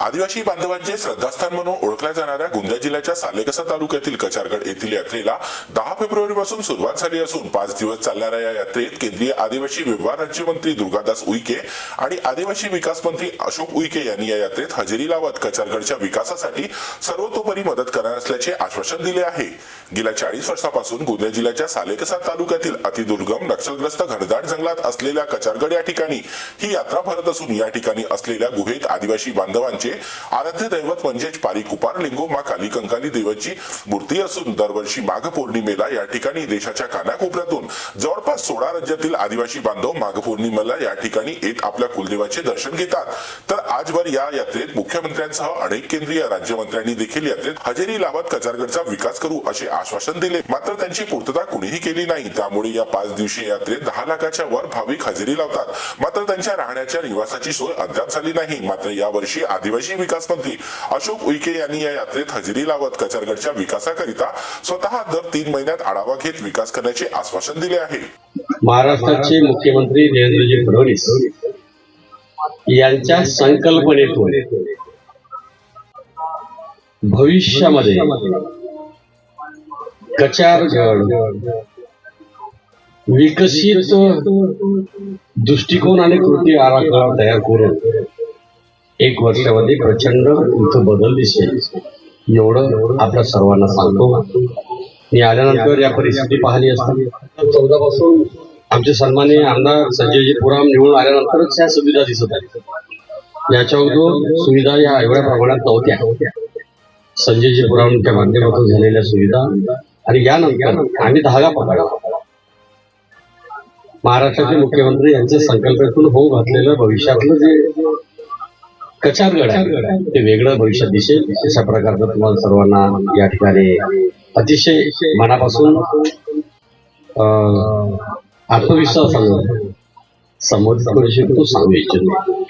आदिवासी बांधवांचे श्रद्धास्थान म्हणून ओळखल्या जाणाऱ्या गोंदिया जिल्ह्याच्या सालेकसा तालुक्यातील कचारगड येथील यात्रेला दहा फेब्रुवारी पासून सुरुवात झाली असून पाच दिवस चालणाऱ्या या यात्रेत केंद्रीय आदिवासी व्यवहार राज्यमंत्री दुर्गादास उईके आणि आदिवासी विकास मंत्री अशोक उईके यांनी या यात्रेत हजेरी लावत कचारगडच्या विकासासाठी सर्वतोपरी मदत करणार असल्याचे आश्वासन दिले आहे. गेल्या चाळीस वर्षापासून गोंदिया जिल्ह्याच्या सालेकसा तालुक्यातील अतिदुर्गम नक्षलग्रस्त घनदाट जंगलात असलेल्या कचारगड या ठिकाणी ही यात्रा भरत असून या ठिकाणी असलेल्या गुहेत आदिवासी बांधवांनी देवांचे आराध्य दैवत म्हणजेच पारी कुपार लिंगो मा काली कंकाली देवाची मूर्ती असून दरवर्षी माघ पौर्णिमेला या ठिकाणी देशाच्या कानाकोपऱ्यातून जवळपास सोळा राज्यातील आदिवासी बांधव माघ पौर्णिमेला या ठिकाणी येत आपल्या कुलदेवाचे दर्शन घेतात. तर आजवर या यात्रेत मुख्यमंत्र्यांसह अनेक केंद्रीय राज्यमंत्र्यांनी देखील यात्रेत हजेरी लावत कचारगडचा विकास करू असे आश्वासन दिले. मात्र त्यांची पूर्तता कुणीही केली नाही. त्यामुळे या पाच दिवसीय यात्रेत दहा लाखाच्या वर भाविक हजेरी लावतात. मात्र त्यांच्या राहण्याच्या निवासाची सोय अद्याप झाली नाही. मात्र यावर्षी आदिवासी विकास मंत्री अशोक उईके यांनी या यात्रेत हजेरी लावत कचरगडच्या विकासाकरिता स्वतः दर तीन महिन्यात आढावा घेत विकास करण्याचे आश्वासन दिले आहे. महाराष्ट्राचे मुख्यमंत्री देवेंद्रजी फडणवीस यांच्या संकल्पनेतून भविष्यामध्ये कचारगड विकसित दृष्टिकोन आणि कृती आराखडा तयार करून एक वर्षामध्ये प्रचंड इथं बदल दिसेल एवढं आपल्या सर्वांना सांगतो. मी आल्यानंतर या परिस्थिती पाहिली असता. चौदा पासून आमचे सन्माननीय आमदार संजयजी पुराम निवडून आल्यानंतरच ह्या सुविधा दिसत आहेत. याच्या अगोदर सुविधा या एवढ्या प्रमाणात नव्हत्या. संजयजी पुरामच्या माध्यमातून झालेल्या सुविधा आणि यानंतर आम्ही धागा पकडला महाराष्ट्राचे मुख्यमंत्री यांच्या संकल्पातून होऊ घातलेलं भविष्यातलं जे कचारगड आहे. ते वेगळं भविष्यात दिसेल. अशा प्रकारचं तुम्हाला सर्वांना या ठिकाणी अतिशय मनापासून आत्मविश्वास आत्मविश्वासानं संबोधित करू सांगू इच्छितो.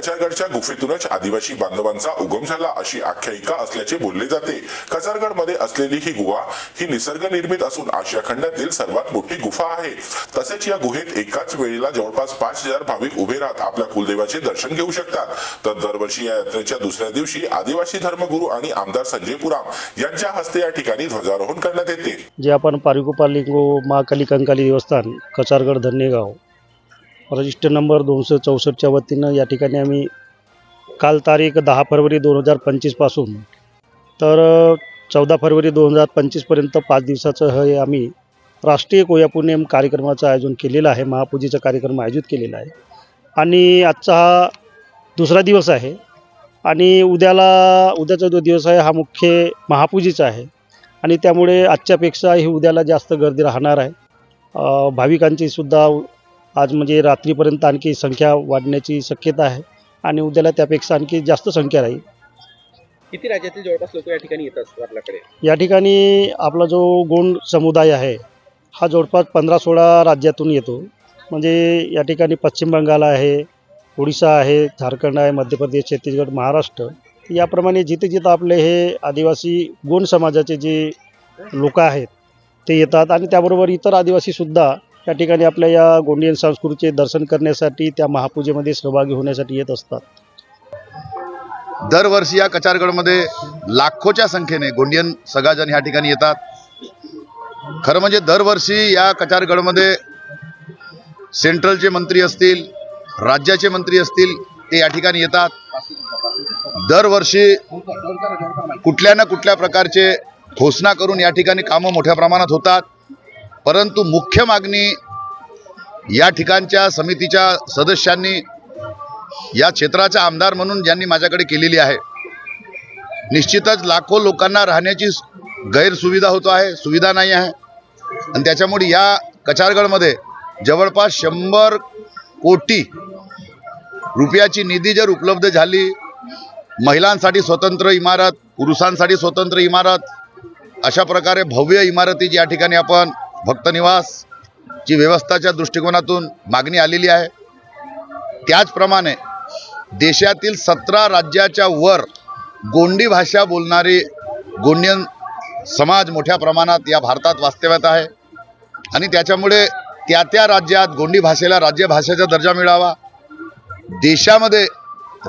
कचारगडच्या गुफेतूनच आदिवासी बांधवांचा उगम झाला अशी आख्यायिका असल्याचे बोलले जाते. कचारगडमध्ये असलेली ही गुहा ही निसर्ग निर्मित असून आशिया खंडातील सर्वात मोठी गुफा आहे. तसेच या गुहेत एकाच वेळेला जवळपास पाच हजार भाविक उभे राहत आपल्या कुलदेवाचे दर्शन घेऊ शकतात. तर दरवर्षी या यात्रेच्या दुसऱ्या दिवशी आदिवासी धर्मगुरू आणि आमदार संजय पुराम यांच्या हस्ते या ठिकाणी ध्वजारोहण करण्यात येते. जे आपण पारिकोपालिंगो महाकाली कंकाली देवस्थान कचारगड धन्यगाव रजिस्टर नंबर दोनशे चौसष्टच्या वतीनं या ठिकाणी आम्ही काल तारीख दहा फरवरी दोन हजार पंचवीसपासून तर चौदा फरवरी दोन हजार पंचवीसपर्यंत पाच दिवसाचं हे आम्ही राष्ट्रीय कोयापुण्यम कार्यक्रमाचं आयोजन केलेलं आहे महापूजेचा कार्यक्रम आयोजित केलेला आहे. आणि आजचा हा दुसरा दिवस आहे आणि उद्याला उद्याचा जो दिवस आहे हा मुख्य महापूजेचा आहे. आणि त्यामुळे आजच्यापेक्षा ही उद्याला जास्त गर्दी राहणार आहे. भाविकांचीसुद्धा भाविकांची सुद्धा आज म्हणजे रात्रीपर्यंत आणखी संख्या वाढण्याची शक्यता आहे आणि उद्याला त्यापेक्षा आणखी जास्त संख्या राहील. किती राज्यातील जवळपास लोक या ठिकाणी येत असतात आपल्याकडे? या ठिकाणी आपला जो गोंड समुदाय आहे हा जवळपास पंधरा सोळा राज्यातून येतो. म्हणजे या ठिकाणी पश्चिम बंगाल आहे ओडिशा आहे झारखंड आहे मध्य प्रदेश छत्तीसगड महाराष्ट्र. याप्रमाणे जिथे जिथं आपले हे आदिवासी गोंड समाजाचे जे लोक आहेत ते येतात. आणि त्याबरोबर इतर आदिवासीसुद्धा या ठिकाणी आपल्या या गोंडियन संस्कृतीचे दर्शन करण्यासाठी त्या महापूजेमध्ये सहभागी होण्यासाठी येत असतात. दरवर्षी या कचारगडमध्ये लाखोच्या संख्येने गोंडियन सगाजन ह्या ठिकाणी येतात. खरं म्हणजे दरवर्षी या कचारगडमध्ये सेंट्रलचे मंत्री असतील राज्याचे मंत्री असतील ते या ठिकाणी येतात. दरवर्षी कुठल्या ना कुठल्या प्रकारचे घोषणा करून या ठिकाणी कामं मोठ्या प्रमाणात होतात. परंतु मुख्य मागणी या ठिकाणच्या समितीच्या सदस्यांनी या क्षेत्राचा आमदार म्हणून ज्यांनी माझ्याकडे केलेली आहे निश्चितच लाखो लोकांना राहण्याची गैरसुविधा होतो आहे सुविधा नाही आहे. आणि त्याच्यामुळे या कचारगडमध्ये जवळपास शंभर कोटी रुपयाची निधी जर उपलब्ध झाली महिलांसाठी स्वतंत्र इमारत पुरुषांसाठी स्वतंत्र इमारत अशा प्रकारे भव्य इमारती या ठिकाणी आपण भक्तनिवासची व्यवस्थाच्या दृष्टिकोनातून मागणी आलेली आहे. त्याचप्रमाणे देशातील सतरा राज्याच्या वर गोंडी भाषा बोलणारी गोंडियन समाज मोठ्या प्रमाणात या भारतात वास्तव्यात आहे. आणि त्याच्यामुळे त्या त्या राज्यात गोंडी भाषेला राज्यभाषेचा दर्जा मिळावा. देशामध्ये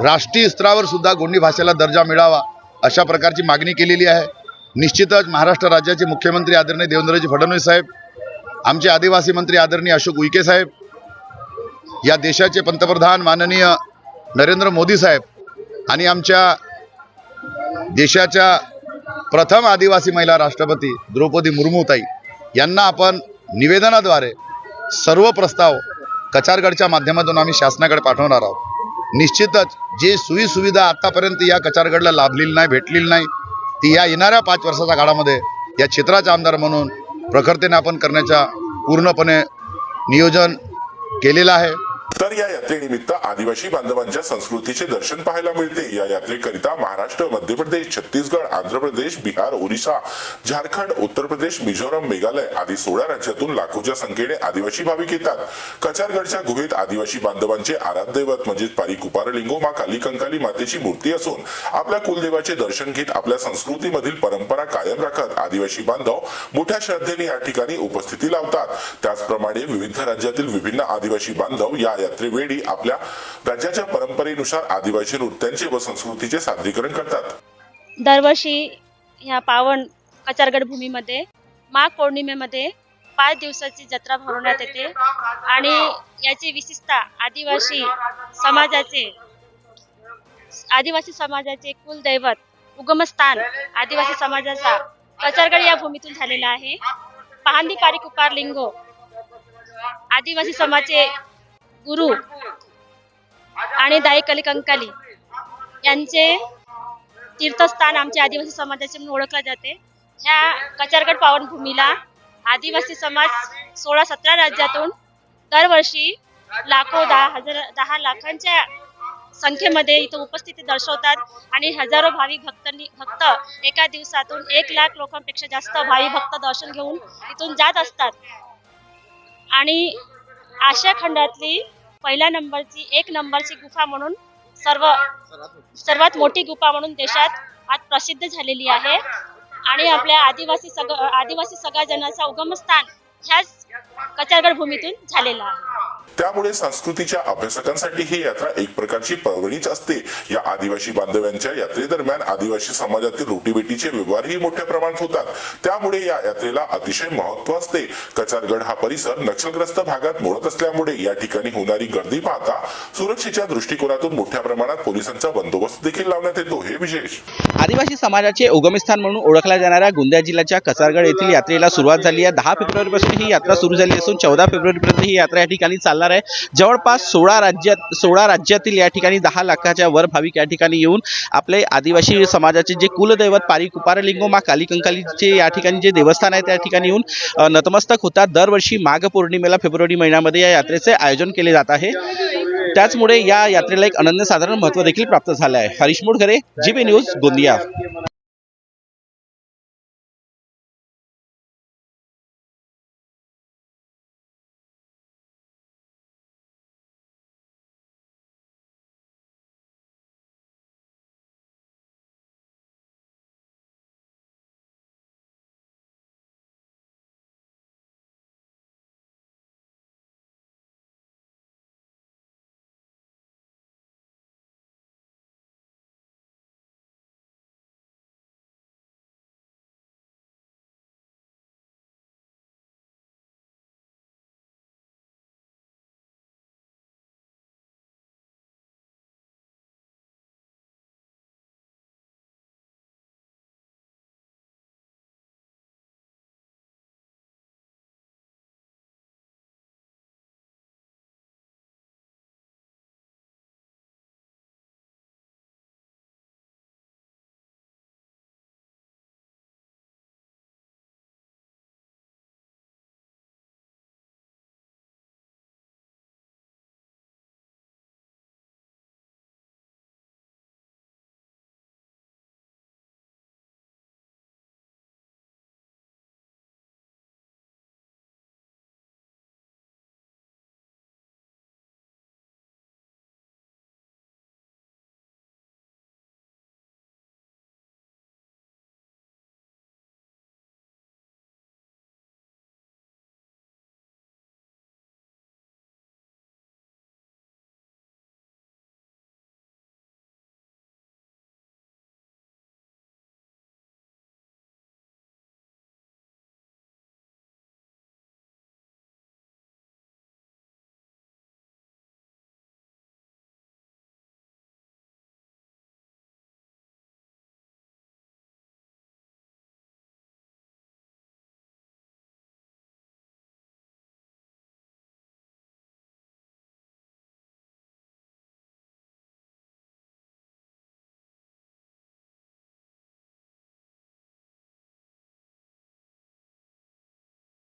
राष्ट्रीय स्तरावर सुद्धा गोंडी भाषेला दर्जा मिळावा अशा प्रकारची मागणी केलेली आहे. निश्चितच महाराष्ट्र राज्याचे मुख्यमंत्री आदरणीय देवेंद्रजी फडणवीस साहेब आमचे आदिवासी मंत्री आदरणीय अशोक उईके साहेब या देशाचे पंतप्रधान माननीय नरेंद्र मोदी साहेब आणि आमच्या देशाच्या प्रथम आदिवासी महिला राष्ट्रपती द्रौपदी मुर्मूताई यांना आपण निवेदनाद्वारे सर्व प्रस्ताव कचारगडच्या माध्यमातून आम्ही शासनाकडे पाठवणार आहोत. निश्चितच जे सोयी सुविधा आत्तापर्यंत या कचारगडला लाभलेली नाही भेटलेली नाही ती या येणाऱ्या पाच वर्षाच्या काळामध्ये या क्षेत्राचे आमदार म्हणून प्रखरतेने आपण करण्याच्या पूर्णपणे नियोजन केलेलं आहे. तर या यात्रेनिमित्त आदिवासी बांधवांच्या संस्कृतीचे दर्शन पाहायला मिळते. या यात्रेकरिता महाराष्ट्र मध्य प्रदेश छत्तीसगड आंध्र प्रदेश बिहार ओरिसा झारखंड उत्तर प्रदेश मिझोरम मेघालय आदी सोळा राज्यातून लाखोच्या संख्येने आदिवासी भाविक येतात. कचारगडच्या गुहेत आदिवासी बांधवांचे आराध्यदैवत म्हणजेच पारी कुपारलिंगो मा काली कंकाली मातेची मूर्ती असून आपल्या कुलदेवाचे दर्शन घेत आपल्या संस्कृतीमधील परंपरा कायम राखत आदिवासी बांधव मोठ्या श्रद्धेने या ठिकाणी उपस्थिती लावतात. त्याचप्रमाणे विविध राज्यातील विभिन्न आदिवासी बांधव या यात्रेवेळी आपल्या राज्याच्या परंपरेनुसार आदिवासी नृत्यांचे व संस्कृतीचे सादरीकरण करतात. दरवर्षी ह्या पावन कचारगड भूमीमध्ये माघ पौर्णिमेमध्ये पाच दिवसाची जत्रा भरवण्यात येते आणि याची विशेषता आदिवासी समाजाचे आदिवासी समाजाचे कुलदैवत उगमस्थान आदिवासी समाजाचा कचारगड या भूमीतून झालेला आहे. पहांदी पारिकुपार लिंगो आदिवासी समाजचे गुरु आणि दाई कली कंकाली यांचे तीर्थस्थान आमच्या आदिवासी समाजाचे म्हणून ओळखले जाते. ह्या कचारगड पावनभूमीला आदिवासी समाज सोळा सतरा राज्यातून दरवर्षी लाखो दहा हजार दहा लाखांच्या संख्येमध्ये इथं उपस्थिती दर्शवतात आणि हजारो भाविक भक्तांनी भक्त एका दिवसातून एक लाख लोकांपेक्षा जास्त भावी भक्त दर्शन घेऊन इथून जात असतात. आणि आशिया खंडातली पहिल्या नंबरची एक नंबरची गुफा म्हणून सर्व सर्वात मोठी गुफा म्हणून देशात आज प्रसिद्ध झालेली आहे. आणि आपल्या आदिवासी सग आदिवासी सगळ्या उगमस्थान ह्याच कचारगड भूमीतून झालेला आहे. त्यामुळे संस्कृतीच्या अभ्यासकांसाठी ही यात्रा एक प्रकारची पर्वणीच असते. या आदिवासी बांधवांच्या यात्रेदरम्यान आदिवासी समाजातील रोटीबेटीचे व्यवहारही मोठ्या प्रमाणात होतात. त्यामुळे या यात्रेला अतिशय महत्त्व असते. कचारगड हा परिसर नक्षलग्रस्त भागात मोडत असल्यामुळे या ठिकाणी होणारी गर्दी पाहता सुरक्षेच्या दृष्टिकोनातून मोठ्या प्रमाणात पोलिसांचा बंदोबस्त देखील लावण्यात येतो. हे विशेष. आदिवासी समाजाचे उगमस्थान म्हणून ओळखल्या जाणाऱ्या गोंदिया जिल्ह्याच्या कचारगड येथील यात्रेला सुरुवात झाली आहे. दहा फेब्रुवारीपासून ही यात्रा सुरू झाली असून चौदा फेब्रुवारीपर्यंत ही यात्रा या ठिकाणी चालणार आहे. जवळपास सोळा राज्यात सोळा राज्यातील या ठिकाणी दहा लाखाच्या वर भाविक या ठिकाणी येऊन आपले आदिवासी समाजाचे जे कुलदैवत पारी कुपारलिंगो मा काली कंकालीचे या ठिकाणी जे देवस्थान आहे त्या ठिकाणी येऊन नतमस्तक होतात. दरवर्षी माघ पौर्णिमेला फेब्रुवारी महिन्यामध्ये या यात्रेचे आयोजन केले जात आहे. त्याचमुळे या यात्रेला एक अनन्यसाधारण महत्त्व देखील प्राप्त झालं आहे. Harish Modghare ji B news Gondia.